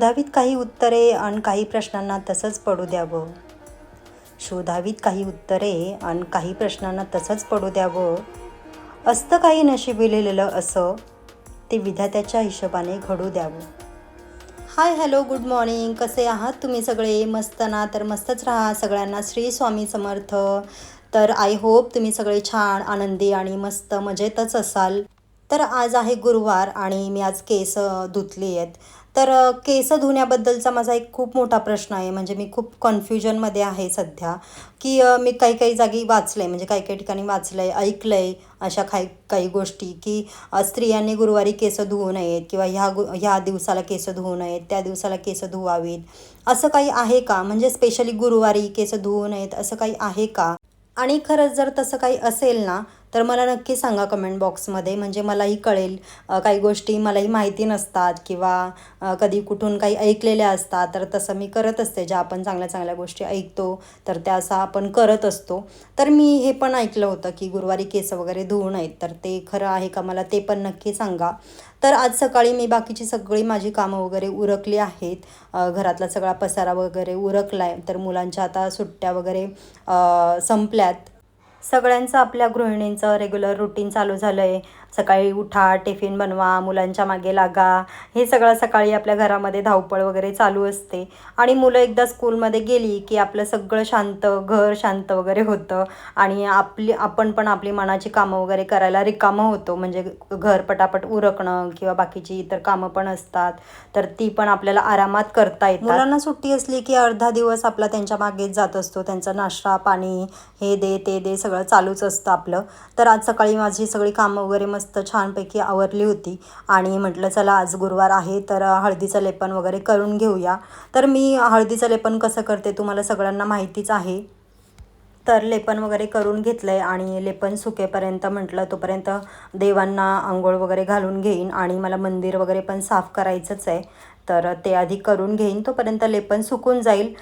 शोधावीत काही उत्तरे आणि काही प्रश्नांना तसंच पडू द्यावं. शोधावीत काही उत्तरे आणि काही प्रश्नांना तसंच पडू द्यावं. असतं काही नशिबी लिहिलेलं असं ते विधात्याच्या हिशोबाने घडू द्यावं. Hi hello good morning. कसे आहात तुम्ही सगळे? मस्त ना? तर मस्तच राहा सगळ्यांना. श्री स्वामी समर्थ. तर आय होप तुम्ही सगळे छान आनंदी आणि मस्त मजेतच असाल. तर आज आहे गुरुवार आणि मी आज केस धुतली आहेत. तर केस धुण्याबद्दलचा माझा एक खूप मोठा प्रश्न आहे. म्हणजे मी खूप कन्फ्युजनमध्ये आहे सध्या की मी काही काही जागी वाचलं आहे म्हणजे काही काही ठिकाणी वाचलं आहे ऐकलं आहे अशा काही काही गोष्टी की स्त्रियांनी गुरुवारी केस धुवू नयेत किंवा ह्या गु ह्या दिवसाला केस धुवू नयेत त्या दिवसाला केस धुवावीत. असं काही आहे का? म्हणजे स्पेशली गुरुवारी केस धुवू नयेत असं काही आहे का? आणि खरंच जर तसं काही असेल ना तर मला नक्की सांगा कमेंट बॉक्समध्ये म्हणजे मलाही कळेल काही गोष्टी मलाही माहिती नसतात किंवा कधी कुठून काही ऐकलेल्या असतात. तर तसं मी करत असते. ज्या आपण चांगल्या चांगल्या गोष्टी ऐकतो तर त्या असा आपण करत असतो. तर मी हे पण ऐकलं होतं की गुरुवारी केस वगैरे धुवू नयेत. तर ते खरं आहे का मला ते पण नक्की सांगा. तर आज सकाळी मी बाकीची सगळी माझी कामं वगैरे उरकली आहेत. घरातला सगळा पसारा वगैरे उरकला आहे तर मुलांच्या आता सुट्ट्या वगैरे संपल्यात. सगळ्यांचं आपल्या गृहिणींचं रेग्युलर रुटीन चालू झालं आहे सकाळी उठा टिफिन बनवा मुलांच्या मागे लागा. हे सगळं सकाळी आपल्या घरामध्ये धावपळ वगैरे चालू असते. आणि मुलं एकदा स्कूलमध्ये गेली की आपलं सगळं शांत घर शांत वगैरे होतं. आणि आपली आपण पण आपली मनाची कामं वगैरे करायला रिकामं होतो. म्हणजे घर पटापट उरकणं किंवा बाकीची इतर कामं पण असतात. तर ती पण आपल्याला आरामात करता येतात. मुलांना सुट्टी असली की अर्धा दिवस आपला त्यांच्या मागेच जात असतो. त्यांचा नाश्ता पाणी हे दे ते दे सगळं चालूच असतं आपलं. तर आज सकाळी माझी सगळी कामं वगैरे मग मस्त छानपैकी आवरली होती. आणि म्हटलं चला आज गुरुवार आहे तर हळदीचं लेपन वगैरे करून घेऊया. तर मी हळदीचं लेपन कसं करते तुम्हाला सगळ्यांना माहितीच आहे. तर लेपन वगैरे करून घेतलं आहे आणि लेपन सुकेपर्यंत म्हटलं तोपर्यंत देवांना आंघोळ वगैरे घालून घेईन आणि मला मंदिर वगैरे पण साफ करायचंच आहे. तर ते आधी करून घेईन तोपर्यंत लेपन सुकून जाईल.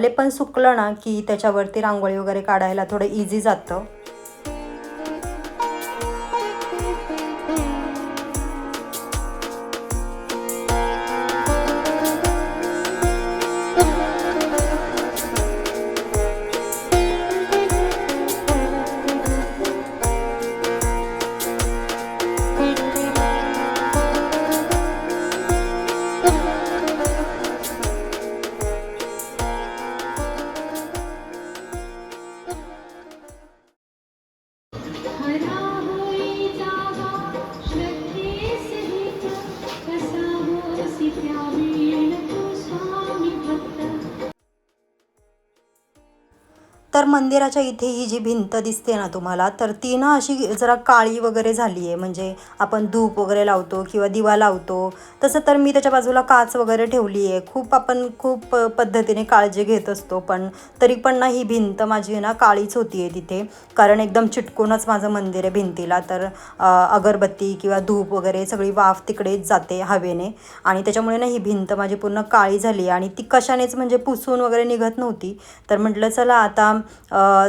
लेपन सुकलं ना की त्याच्यावरती रांगोळी वगैरे काढायला थोडं इझी जातं. मंदिराच्या इथे ही जी भिंत दिसते ना तुम्हाला तर ती ना अशी जरा काळी वगैरे झाली आहे म्हणजे आपण धूप वगैरे लावतो किंवा दिवा लावतो. तसं तर मी त्याच्या बाजूला काच वगैरे ठेवली आहे खूप आपण खूप प- पद्धतीने काळजी घेत असतो पण तरी पण ना ही भिंत माझी ना काळीच होती आहे तिथे. कारण एकदम चिटकूनच माझं मंदिर आहे भिंतीला. तर अगरबत्ती किंवा धूप वगैरे सगळी वाफ तिकडेच जाते हवेने. आणि त्याच्यामुळे ना ही भिंत माझी पूर्ण काळी झाली आणि ती कशानेच म्हणजे पुसून वगैरे निघत नव्हती. तर म्हटलं चला आता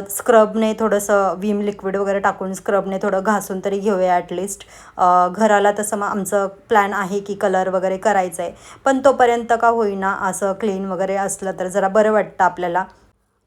स्क्रबने थोडंसं विम लिक्विड वगैरे टाकून स्क्रबने थोडं घासून तरी घेऊया ॲटलिस्ट घराला तसं मग आमचं प्लॅन आहे की कलर वगैरे करायचं आहे पण तोपर्यंत का होईना असं क्लीन वगैरे असलं तर जरा बरं वाटतं आपल्याला.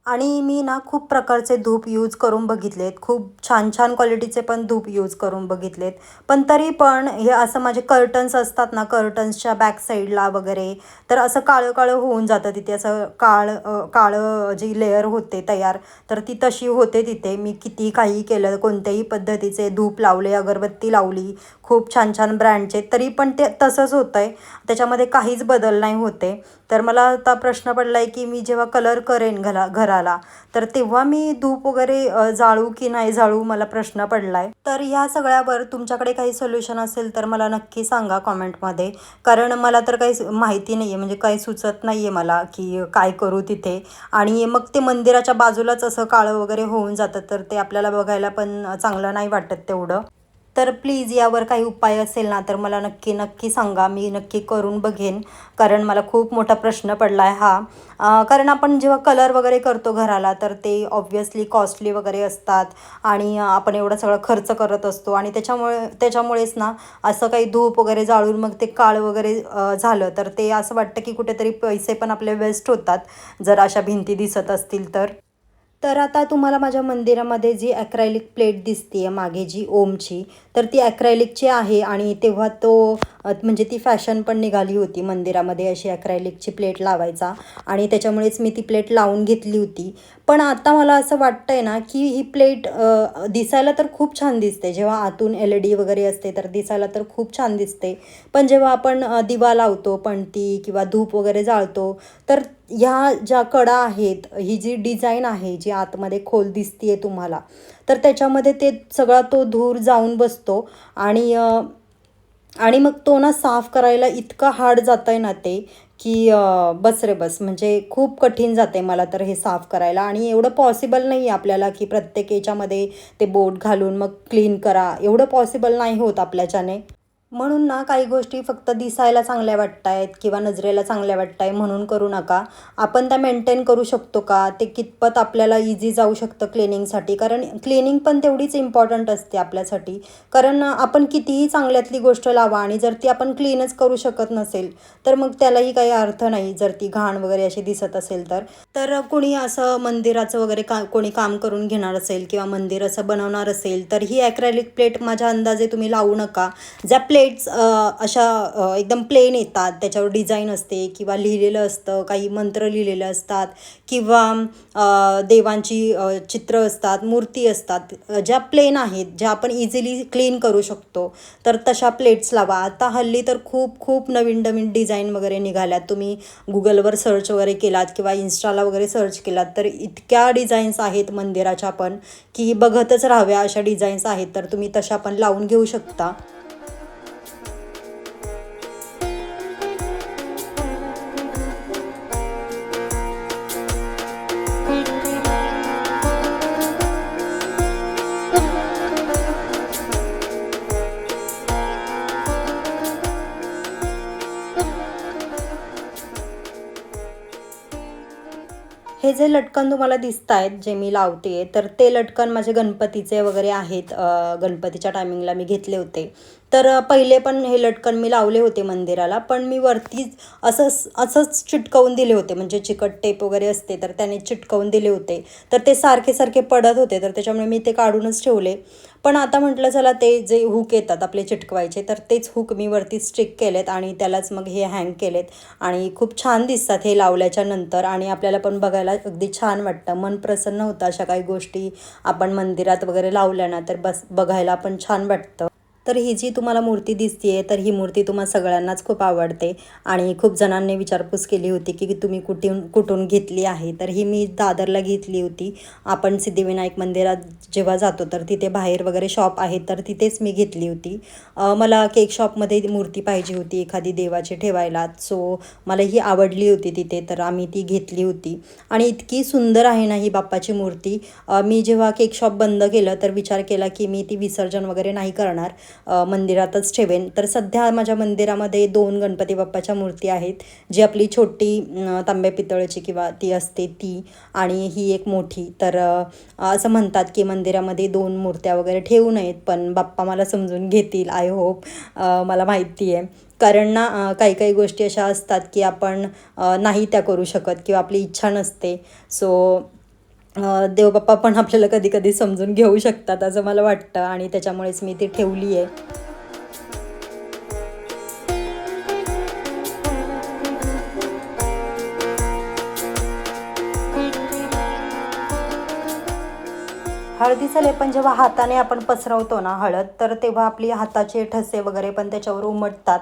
आणि मी ना खूप प्रकारचे धूप यूज करून बघितलेत. खूप छान छान क्वालिटीचे पण धूप यूज करून बघितलेत. पण तरी पण हे असं माझे कर्टन्स असतात ना कर्टन्सच्या बॅक साईडला वगैरे तर असं काळं काळं होऊन जातं तिथे. असं काळ काळं जी लेअर होते तयार तर ती तशी होते तिथे. मी किती काही केलं कोणत्याही पद्धतीचे धूप लावले अगरबत्ती लावली खूप छान छान ब्रँडचे तरी पण ते तसंच होतं आहे त्याच्यामध्ये काहीच बदल नाही होते. तर मला आता प्रश्न पडला आहे की मी जेव्हा कलर करेन घरा घराला तर तेव्हा मी धूप वगैरे जाळू की नाही जाळू मला प्रश्न पडला आहे तर ह्या सगळ्यावर तुमच्याकडे काही सोल्युशन असेल तर मला नक्की सांगा कॉमेंटमध्ये कारण मला तर काही माहिती नाही आहे म्हणजे काही सुचत नाही आहे मला की काय करू तिथे. आणि मग ते मंदिराच्या बाजूलाच असं काळं वगैरे होऊन जातं तर ते आपल्याला बघायला पण चांगलं नाही वाटत तेवढं. तर प्लीज यावर काही उपाय असेल ना तर मला नक्की नक्की सांगा. मी नक्की करून बघेन कारण मला खूप मोठा प्रश्न पडला आहे हा कारण आपण जेव्हा कलर वगैरे करतो घराला तर ते ऑब्व्हियसली कॉस्टली वगैरे असतात आणि आपण एवढं सगळं खर्च करत असतो आणि त्याच्यामुळे त्याच्यामुळेच ना असं काही धूप वगैरे जाळून मग ते काळ वगैरे झालं तर ते असं वाटतं की कुठेतरी पैसे पण आपले वेस्ट होतात जर अशा भिंती दिसत असतील तर. तर आता तुम्हाला माझ्या मंदिरामध्ये जी ॲक्रायलिक प्लेट दिसते आहे मागे जी ओमची तर ती ॲक्रायलिकची आहे आणि तेव्हा तो म्हणजे ती फॅशन पण निघाली होती मंदिरामध्ये अशी ॲक्रायलिकची प्लेट लावायचा. आणि त्याच्यामुळेच मी ती प्लेट लावून घेतली होती. पण आता मला असं वाटतं आहे ना की ही प्लेट दिसायला तर खूप छान दिसते. जेव्हा आतून एल ई डी वगैरे असते तर दिसायला तर खूप छान दिसते. पण जेव्हा आपण दिवा लावतो पणती किंवा धूप वगैरे जाळतो तर ह्या ज्या कडा आहेत ही जी डिझाईन आहे जी आतमध्ये खोल दिसतीये तुम्हाला तर त्याच्यामध्ये ते सगळा तो धूर जाऊन बसतो आणि आणि मग तो ना साफ करायला इतकं हार्ड जातं आहे ना ते की बस रे बस म्हणजे खूप कठीण जाते मला तर हे साफ करायला. आणि एवढं पॉसिबल नाही आहे आपल्याला की प्रत्येक याच्यामध्ये ते बोट घालून मग क्लीन करा. एवढं पॉसिबल नाही होत आपल्याच्याने. म्हणून ना काही गोष्टी फक्त दिसायला चांगल्या वाटत आहेत किंवा नजरेला चांगल्या वाटत आहे म्हणून करू नका. आपण त्या मेंटेन करू शकतो का? ते कितपत आपल्याला इझी जाऊ शकतं क्लिनिंगसाठी कारण क्लिनिंग पण तेवढीच इम्पॉर्टंट असते आपल्यासाठी. कारण आपण कितीही चांगल्यातली गोष्ट लावा आणि जर ती आपण क्लीनच करू शकत नसेल तर मग त्यालाही काही अर्थ नाही जर ती घाण वगैरे अशी दिसत असेल तर. तर कोणी असं मंदिराचं वगैरे का कोणी काम करून घेणार असेल किंवा मंदिर असं बनवणार असेल तर ही ॲक्रॅलिक प्लेट माझ्या अंदाजे तुम्ही लावू नका. ज्या प्लेट्स अशा एकदम प्लेन येतात. त्याच्यावर डिझाईन असते किंवा लिहिलेलं असतं काही मंत्र लिहिलेले असतात किंवा देवांची चित्र असतात मूर्ती असतात ज्या प्लेन आहेत ज्या आपण इझिली क्लीन करू शकतो तर तशा प्लेट्स लावा. आता हल्ली तर खूप खूप नवीन नवीन डिझाईन वगैरे निघाल्यात. तुम्ही गुगलवर सर्च वगैरे केलात किंवा इन्स्टाला वगैरे सर्च केलात तर इतक्या डिझाईन्स आहेत मंदिराच्या पण की बघतच राहाव्या अशा डिझाईन्स आहेत तर तुम्ही तशा पण लावून घेऊ शकता. जे लटकन तुम्हाला दिसत आहेत जे मी लावते तर ते लटकन माझे गणपतीचे वगैरे आहेत गणपतीच्या टायमिंगला मी घेतले होते. तर पहिले पण हे लटकन मी लावले होते मंदिराला पण मी वरतीच असं असंच चिटकवून दिले होते. म्हणजे चिकट टेप वगैरे असते तर त्याने चिटकवून दिले होते. तर ते सारखे सारखे पडत होते तर त्याच्यामुळे मी ते काढूनच ठेवले. पण आता म्हटलं चला ते जे हुक येतात आपले चिटकवायचे तर तेच हुक मी वरती स्टिक केलेत आणि त्यालाच मग हे हँग केलेत. आणि खूप छान दिसतात हे लावल्याच्या नंतर आणि आपल्याला पण बघायला अगदी छान वाटतं. मन प्रसन्न होतं अशा काही गोष्टी आपण मंदिरात वगैरे लावल्या ना तर बस बघायला पण छान वाटतं. तर ही जी तुम्हाला मूर्ती दिसते तर ही मूर्ती तुम्हाला सगळ्यांनाच खूप आवडते. आणि खूप जणांनी विचारपूस केली होती की तुम्ही कुठून कुठून घेतली आहे? तर ही मी दादरला घेतली होती. आपण सिद्धिविनायक मंदिरात जेव्हा जातो तर तिथे बाहेर वगैरे शॉप आहे तर तिथेच मी घेतली होती. मला केक शॉपमध्ये मूर्ती पाहिजे होती एखादी देवाची ठेवायला. सो मला ही आवडली होती तिथे तर आम्ही ती घेतली होती. आणि इतकी सुंदर आहे ना ही बाप्पाची मूर्ती. मी जेव्हा केक शॉप बंद केलं तर विचार केला की मी ती विसर्जन वगैरे नाही करणार. मंदिरातच ठेवेन. तर सध्या माझ्या मंदिरामध्ये दोन गणपती बाप्पाच्या मूर्ती आहेत. जी आपली छोटी अ, तांब्या पितळेची किंवा ती असते ती आणि ही एक मोठी. तर असं म्हणतात की मंदिरामध्ये दोन मूर्त्या वगैरे ठेवू नयेत पण बाप्पा मला समजून घेतील आय होप मला माहिती आहे. कारण ना काही काही गोष्टी अशा असतात की आपण नाही त्या करू शकत किंवा आपली इच्छा नसते. सो देवबाप्पा पण आपल्याला कधी कधी समजून घेऊ शकतात असं मला वाटतं आणि त्याच्यामुळेच मी ती ठेवली आहे. हळदीचं लेपन जेव्हा हाताने आपण पसरवतो ना हळद तर तेव्हा आपली हाताचे ठसे वगैरे पण त्याच्यावर उमटतात.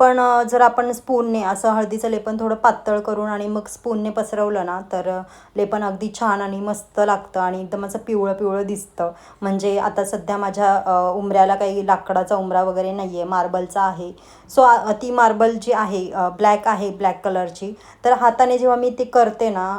पण जर आपण स्पूनने असं हळदीचं लेपन थोडं पातळ करून आणि मग स्पूनने पसरवलं ना तर लेपन अगदी छान आणि मस्त लागतं आणि एकदम असं पिवळं पिवळं दिसतं. म्हणजे आता सध्या माझ्या उमऱ्याला उंबऱ्याला काही लाकडाचा उंबरा वगैरे नाही आहे मार्बलचा आहे. सो ती मार्बल जी आहे ब्लॅक आहे ब्लॅक कलरची तर हाताने जेव्हा मी ते करते ना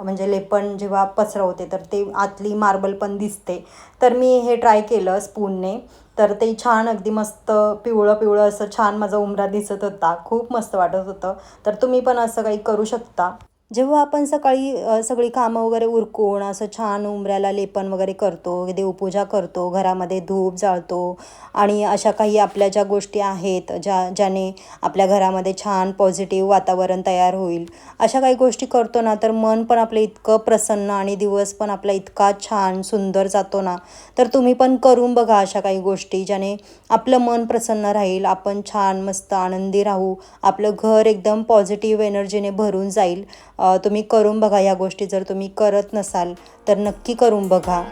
म्हणजे लेपन जेव्हा पसरवते तर ते आतली मार्बल पण दिसते. तर मी हे ट्राय केलं स्पूनने. तर ते छान अगदी मस्त पिवळं पिवळं असं छान माझा उमरा दिसत होता. खूप मस्त वाटत होतं. तर तुम्ही पण असं काही करू शकता? जेव्हा आपण सकाळी सगळी कामं वगैरे उरकून असं छान उंबऱ्याला लेपन वगैरे करतो देवपूजा करतो घरामध्ये धूप जाळतो आणि अशा काही आपल्या ज्या गोष्टी आहेत ज्या ज्याने आपल्या घरामध्ये छान पॉझिटिव्ह वातावरण तयार होईल अशा काही गोष्टी करतो ना तर मन पण आपलं इतकं प्रसन्न आणि दिवस पण आपला इतका छान सुंदर जातो ना तर तुम्ही पण करून बघा अशा काही गोष्टी ज्याने आपलं मन प्रसन्न राहील आपण छान मस्त आनंदी राहू आपलं घर एकदम पॉझिटिव्ह एनर्जीने भरून जाईल तुम्ही करून बघा या गोष्टी. जर तुम्ही करत नसाल तर नक्की करून बघा.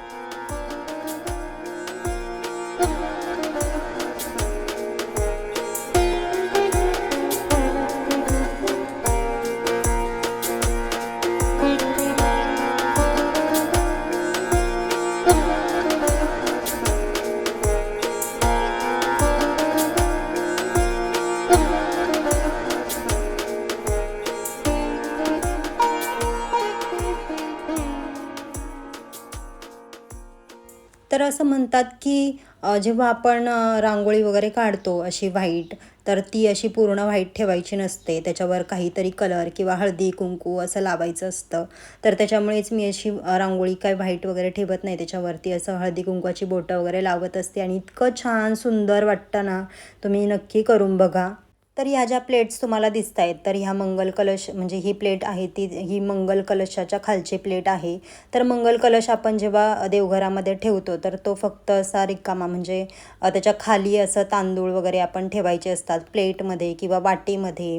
जेव्हा आपण रांगोळी वगैरे काढतो अशी व्हाईट तर ती अशी पूर्ण व्हाईट ठेवायची नसते. त्याच्यावर काहीतरी कलर किंवा हळदी कुंकू असं लावायचं असतं. तर त्याच्यामुळेच मी अशी रांगोळी काय व्हाईट वगैरे ठेवत नाही. त्याच्यावरती असं हळदी कुंकवाची बोटं वगैरे लावत असते. आणि इतकं छान सुंदर वाटतं ना तुम्ही नक्की करून बघा. तर ह्या ज्या प्लेट्स तुम्हाला दिसत आहेत तर ह्या मंगल कलश म्हणजे ही प्लेट आहे ती ही मंगल कलशाच्या खालची प्लेट आहे. तर मंगल कलश आपण जेव्हा देवघरामध्ये ठेवतो तर तो फक्त असा रिकामा म्हणजे त्याच्याखाली असं तांदूळ वगैरे आपण ठेवायचे असतात प्लेटमध्ये किंवा वाटीमध्ये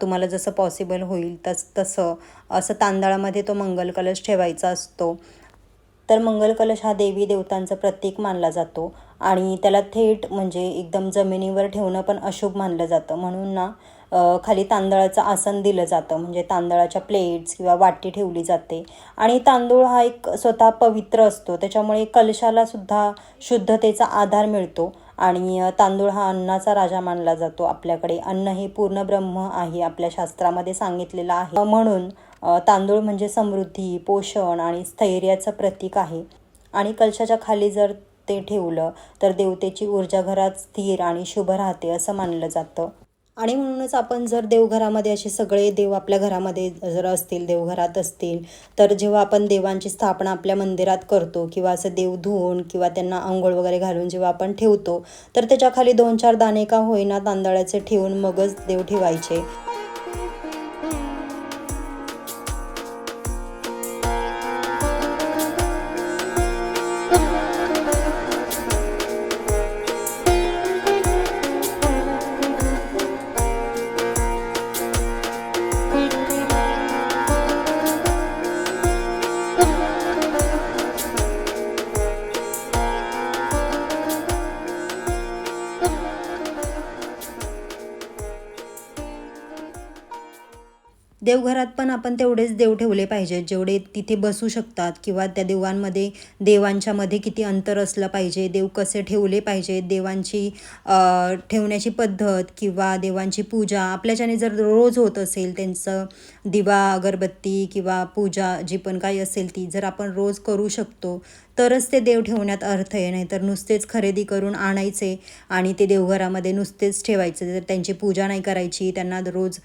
तुम्हाला जसं पॉसिबल होईल तस तसं असं तांदळामध्ये तो मंगल कलश ठेवायचा असतो. तर मंगल कलश हा देवी देवतांचं प्रतीक मानला जातो. आणि त्याला थेट म्हणजे एकदम जमिनीवर ठेवणं पण अशुभ मानलं जातं. म्हणून ना खाली तांदळाचं आसन दिलं जातं. म्हणजे तांदळाच्या प्लेट्स किंवा वाटी ठेवली जाते. आणि तांदूळ हा एक स्वतः पवित्र असतो. त्याच्यामुळे कलशाला सुद्धा शुद्धतेचा आधार मिळतो. आणि तांदूळ हा अन्नाचा राजा मानला जातो. आपल्याकडे अन्न हे पूर्ण ब्रह्म आहे आपल्या शास्त्रामध्ये सांगितलेलं आहे. म्हणून तांदूळ म्हणजे समृद्धी पोषण आणि स्थैर्याचं प्रतीक आहे. आणि कलशाच्या खाली जर ते ठेवलं तर देवतेची ऊर्जा घरात स्थिर आणि शुभ राहते असं मानलं जातं. आणि म्हणूनच आपण जर देवघरामध्ये असे सगळे देव आपल्या घरामध्ये जर असतील देवघरात असतील तर जेव्हा आपण देवांची स्थापना आपल्या मंदिरात करतो किंवा असं देव धुवून किंवा त्यांना आंघोळ वगैरे घालून जेव्हा आपण ठेवतो तर त्याच्याखाली दोन चार दाणे का होईना तांदळाचे ठेवून मगच देव ठेवायचे. देवघरात पण आपण तेवढेच देव ठेवले पाहिजेत. जेवढे तिथे बसू शकतात किंवा त्या देवांमध्ये देवांच्या मध्ये किती अंतर असलं पाहिजे देव कसे ठेवले पाहिजे देवांची ठेवण्याची पद्धत किंवा देवांची पूजा आपल्याच्याने जर रोज होत असेल त्यांचं दिवा अगरबत्ती किंवा पूजा जी पण काही असेल ती जर आपण रोज करू शकतो तरच ते देव ठेवण्यात अर्थ आहे. नाहीतर नुसतेच खरेदी करून आणायचे आणि ते देवघरामध्ये नुसतेच ठेवायचे. जर त्यांची पूजा नाही करायची त्यांना रोज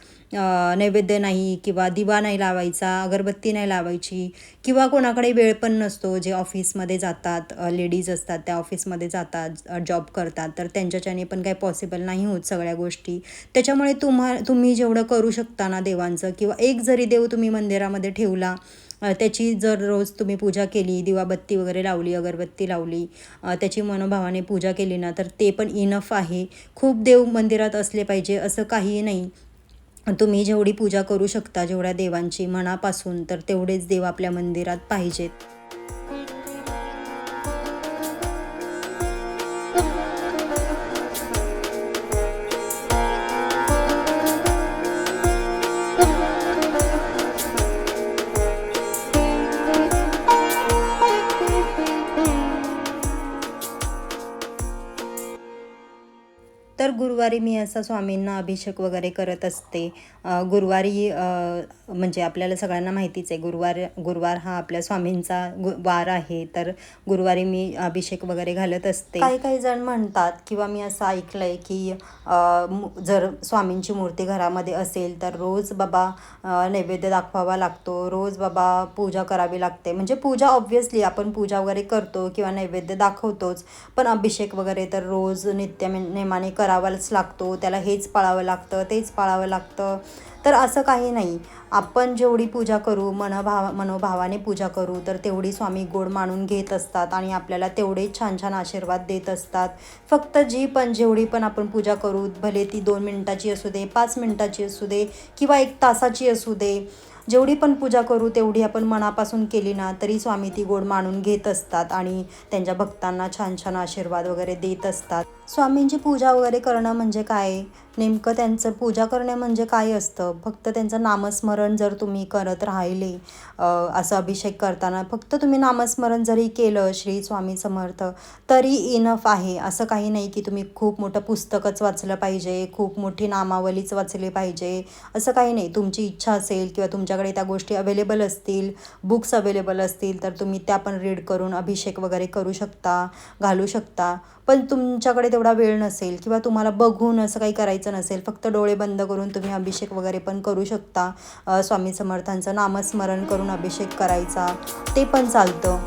नैवेद्य नाही किंवा दिवा नाही लावायचा अगरबत्ती नाही लावायची किंवा कोणाकडे वेळ पण नसतो जे ऑफिसमध्ये जातात लेडीज असतात त्या ऑफिसमध्ये जातात जॉब करतात तर त्यांच्याच्याने पण काही पॉसिबल नाही होत सगळ्या गोष्टी. त्याच्यामुळे तुम्हा तुम्ही जेवढं करू शकता ना देवांचं किंवा एक जरी देव तुम्ही मंदिरामध्ये ठेवला त्याची जर रोज तुम्ही पूजा केली दिवाबत्ती वगैरे लावली अगरबत्ती लावली त्याची मनोभावाने पूजा केली ना तर ते पण इनफ आहे. खूप देव मंदिरात असले पाहिजे असं काहीही नाही. तुम्ही जेवढी पूजा करू शकता जेवढ्या देवांची मनापासून तर तेवढेच देव आपल्या मंदिरात पाहिजेत. असा स्वामींना अभिषेक वगैरे करत असते. गुरुवारी म्हणजे आपल्याला सगळ्यांना माहितीच आहे गुरुवार गुरुवार हा आपल्या स्वामींचा गु वार आहे. तर गुरुवारी मी अभिषेक वगैरे घालत असते. काही काही जण म्हणतात किंवा मी असं ऐकलं आहे की जर स्वामींची मूर्ती घरामध्ये असेल तर रोज बाबा नैवेद्य दाखवावा लागतो. रोज बाबा पूजा करावी लागते. म्हणजे पूजा ऑब्व्हियसली आपण पूजा वगैरे करतो किंवा नैवेद्य दाखवतोच. पण अभिषेक वगैरे तर रोज नित्य नेमाने करावाच लागतो. त्याला हेच पाळावं लागतं तेच पाळावं लागतं. तर असं काही नाही. आपण जेवढी पूजा करू मनभाव मनोभावाने पूजा करू तर तेवढी स्वामी गोड मानून घेत असतात आणि आपल्याला तेवढे छान छान आशीर्वाद देत असतात. फक्त जी पण जेवढी पण आपण पूजा करू भले ती दोन मिनटाची असू दे पाच मिनटाची असू दे किंवा एक तासाची असू दे जेवढी पण पूजा करू तेवढी आपण मनापासून केली ना तरी स्वामी ती गोड मानून घेत असतात आणि त्यांच्या भक्तांना छान छान आशीर्वाद वगैरे देत असतात. स्वामींची पूजा वगैरे करणं म्हणजे काय? नेमकं त्यांचं पूजा करणे म्हणजे काय असतं? फक्त त्यांचं नामस्मरण जर तुम्ही करत राहिले असं अभिषेक करताना फक्त तुम्ही नामस्मरण जरी केलं श्री स्वामी समर्थ तरी इनफ आहे. असं काही नाही की तुम्ही खूप मोठं पुस्तकच वाचलं पाहिजे खूप मोठी नामावलीच वाचली पाहिजे. असं काही नाही. तुमची इच्छा असेल किंवा तुमच्याकडे त्या गोष्टी अवेलेबल असतील बुक्स अवेलेबल असतील तर तुम्ही त्या पण रीड करून अभिषेक वगैरे करू शकता घालू शकता. पण तुमच्याकडे तेवढा वेळ नसेल किंवा तुम्हाला बघून असं काही करायचं नसेल फक्त डोळे बंद करून तुम्ही अभिषेक वगैरे पण करू शकता. स्वामी समर्थांचं नामस्मरण करून अभिषेक करायचा ते पण चालतं.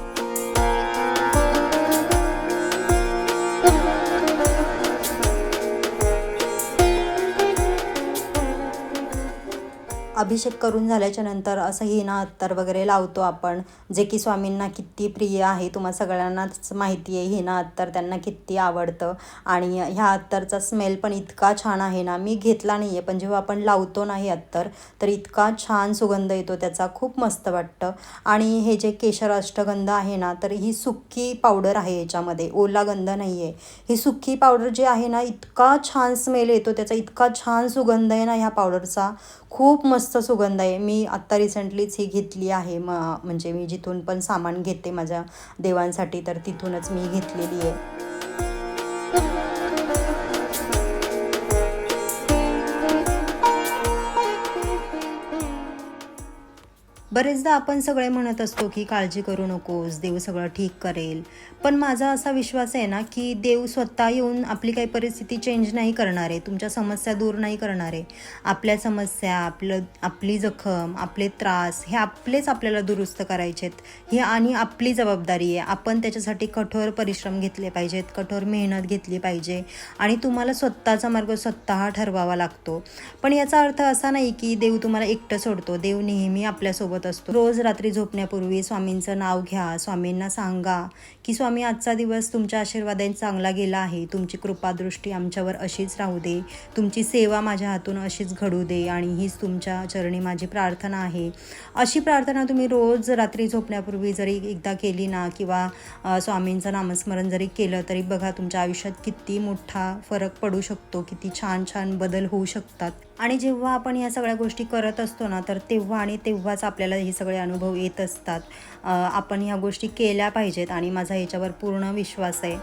अभिषेक करून झाल्याच्यानंतर असं हिना अत्तर वगैरे लावतो आपण. जे की स्वामींना किती प्रिय आहे तुम्हा सगळ्यांनाच माहिती आहे हिना अत्तर त्यांना किती आवडतं. आणि ह्या अत्तरचा स्मेल पण इतका छान आहे ना मी घेतला नाही आहे पण जेव्हा आपण लावतो ना हे अत्तर तर इतका छान सुगंध येतो त्याचा खूप मस्त वाटतं. आणि हे जे केशर अष्टगंध आहे ना तर ही सुक्की पावडर आहे याच्यामध्ये ओला गंध नाही आहे ही सुक्की पावडर जी आहे ना इतका छान स्मेल येतो त्याचा इतका छान सुगंध आहे ना ह्या पावडरचा खूप मस्त सुगंध आहे. मी आत्ता रिसेंटलीच ही घेतली आहे. म म्हणजे मी जिथून पण सामान घेते माझ्या देवांसाठी तर तिथूनच मी घेतलेली आहे. बरेचदा आपण सगळे म्हणत असतो की काळजी करू नकोस देव सगळं ठीक करेल. पण माझा असा विश्वास आहे ना की देव स्वतः येऊन आपली काही परिस्थिती चेंज नाही करणार आहे तुमच्या समस्या दूर नाही करणार आहे. आपल्या समस्या आपलं आपली जखम आपले त्रास हे आपलेच आपल्याला दुरुस्त करायचे आहेत. ही आणि आपली जबाबदारी आहे. आपण त्याच्यासाठी कठोर परिश्रम घेतले पाहिजेत कठोर मेहनत घेतली पाहिजे आणि तुम्हाला स्वतःचा मार्ग स्वतः ठरवावा लागतो. पण याचा अर्थ असा नाही की देव तुम्हाला एकटं सोडतो. देव नेहमी आपल्यासोबत असतो. रोज रात्री झोपण्यापूर्वी स्वामींचं नाव घ्या स्वामींना सांगा. की स्वामी आजचा दिवस तुमच्या आशीर्वादाने चांगला गेला आहे. तुमची कृपादृष्टी आमच्यावर अशीच राहू दे. तुमची सेवा माझ्या हातून अशीच घडू दे आणि हीच तुमच्या चरणी माझी प्रार्थना आहे. अशी प्रार्थना तुम्ही रोज रात्री झोपण्यापूर्वी जरी एकदा केली ना किंवा स्वामींचं नामस्मरण जरी केलं तरी बघा तुमच्या आयुष्यात किती मोठा फरक पडू शकतो किती छान छान बदल होऊ शकतात. आणि जेव्हा आपण या सगळ्या गोष्टी करत असतो ना तर तेव्हा आणि तेव्हाच आपल्याला हे सगळे अनुभव येत असतात. आपण ह्या गोष्टी केल्या पाहिजेत आणि माझा ह्याच्यावर पूर्ण विश्वास आहे.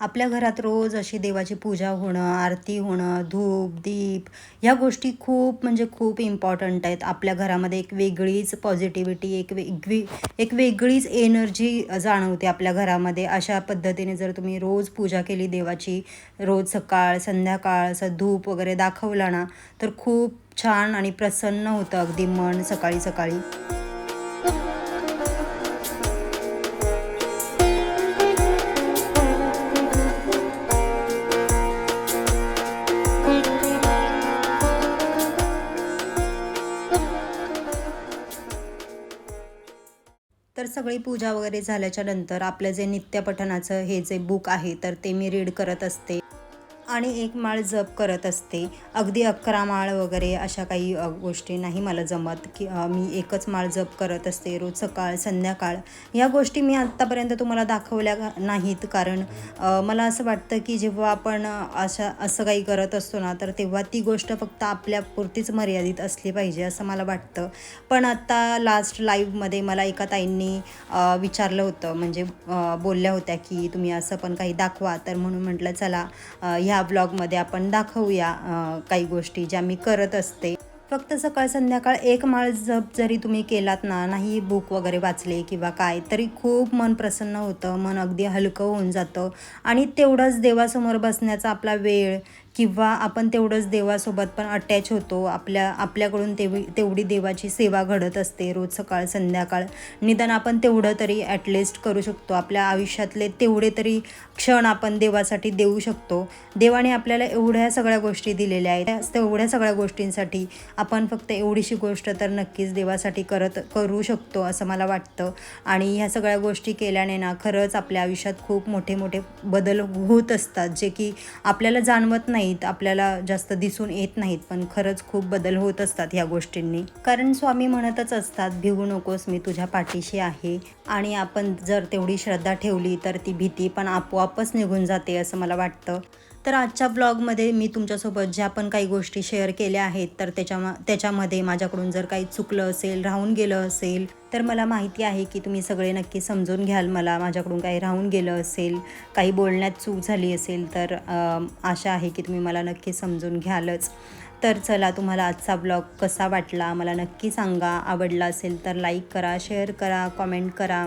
आपल्या घरात रोज अशी देवाची पूजा होणं आरती होणं धूप दीप ह्या गोष्टी खूप म्हणजे खूप इम्पॉर्टंट आहेत. आपल्या घरामध्ये एक वेगळीच पॉझिटिव्हिटी एक वेगळी एक वेगळीच एनर्जी जाणवते आपल्या घरामध्ये. अशा पद्धतीने जर तुम्ही रोज पूजा केली देवाची रोज सकाळ संध्याकाळ असं धूप वगैरे दाखवला ना तर खूप छान आणि प्रसन्न होतं अगदी मन सकाळी सकाळी. तर सगळी पूजा वगैरे झाल्याच्यानंतर आपलं जे नित्यपठणाचं हे जे बुक आहे तर ते मी रीड करत असते. आणि एक माळ जप करत असते. अगदी अकरा माळ वगैरे अशा काही गोष्टी नाही मला जमत की मी एकच माळ जप करत असते रोज सकाळ संध्याकाळ. या गोष्टी मी आत्तापर्यंत तुम्हाला दाखवल्या नाहीत. कारण मला असं वाटतं की जेव्हा आपण अशा असं काही करत असतो ना तर तेव्हा ती गोष्ट फक्त आपल्यापुरतीच मर्यादित असली पाहिजे असं मला वाटतं. पण आत्ता लास्ट लाईव्हमध्ये मला एका ताईंनी विचारलं होतं. म्हणजे बोलल्या होत्या की तुम्ही असं पण काही दाखवा. तर म्हणून म्हटलं चला ह्या ब्लॉगमध्ये आपण दाखवूया काही गोष्टी ज्या मी करत असते. फक्त सकाळ संध्याकाळ एक माळ जप जरी तुम्ही केलात ना नाही बुक वगैरे वाचले किंवा काय तरी खूप मन प्रसन्न होतं मन अगदी हलकं होऊन जातं. आणि तेवढंच देवासमोर बसण्याचा आपला वेळ किंवा आपण तेवढंच देवासोबत पण अटॅच होतो. आपल्या आपल्याकडून तेवढी तेवढी देवाची सेवा घडत असते रोज सकाळ संध्याकाळ. निदान आपण तेवढं तरी ॲटलिस्ट करू शकतो. आपल्या आयुष्यातले तेवढे तरी क्षण आपण देवासाठी देऊ शकतो. देवाने आपल्याला एवढ्या सगळ्या गोष्टी दिलेल्या आहेत. त्या- तेवढ्या सगळ्या गोष्टींसाठी आपण फक्त एवढीशी गोष्ट तर नक्कीच देवासाठी करत करू शकतो असं मला वाटतं. आणि ह्या सगळ्या गोष्टी केल्याने ना खरंच आपल्या आयुष्यात खूप मोठे मोठे बदल होत असतात. जे की आपल्याला जाणवत नाही. नाहीत आपल्याला जास्त दिसून येत नाहीत पण खरंच खूप बदल होत असतात ह्या गोष्टींनी. कारण स्वामी म्हणतच असतात भिवू नकोस मी तुझ्या पाठीशी आहे आणि आपण जर तेवढी श्रद्धा ठेवली तर ती भीती पण आपोआपच निघून जाते असं मला वाटतं. तर आजच्या ब्लॉगमध्ये मी तुमच्यासोबत ज्या पण काही गोष्टी शेअर केल्या आहेत तर त्याच्या त्याच्यामध्ये माझ्याकडून जर काही चुकलं असेल राहून गेलं असेल तर मला माहिती आहे की तुम्ही सगळे नक्की समजून घ्याल मला माझ्याकडून काही राहून गेलं असेल काही बोलण्यात चूक झाली असेल तर आशा आहे की तुम्ही मला नक्की समजून घ्यालच. तर चला तुम्हाला आजचा ब्लॉग कसा वाटला मला नक्की सांगा. आवडला असेल तर लाईक करा शेअर करा कॉमेंट करा.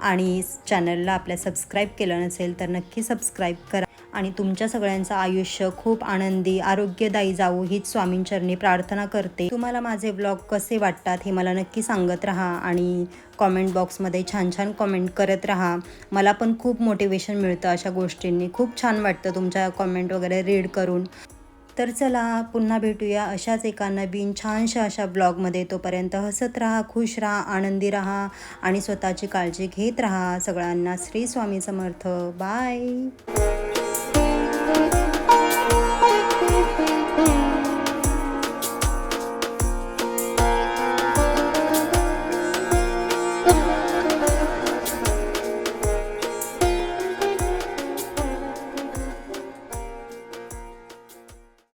आणि चॅनलला आपल्या सबस्क्राईब केलं नसेल तर नक्की सबस्क्राईब करा. आणि तुमच्या सगळ्यांचं आयुष्य खूप आनंदी आरोग्यदायी जावो हीच स्वामींचरणी प्रार्थना करते. तुम्हाला माझे ब्लॉग कसे वाटतात हे मला नक्की सांगत राहा आणि कॉमेंट बॉक्समध्ये छान छान कॉमेंट करत राहा. मला पण खूप मोटिवेशन मिळतं अशा गोष्टींनी. खूप छान वाटतं तुमच्या कॉमेंट वगैरे रीड करून. तर चला पुन्हा भेटूया अशाच एका नवीन छानशा अशा ब्लॉगमध्ये तोपर्यंत हसत राहा खुश राहा आनंदी राहा आणि स्वतःची काळजी घेत राहा. सगळ्यांना श्री स्वामी समर्थ. बाय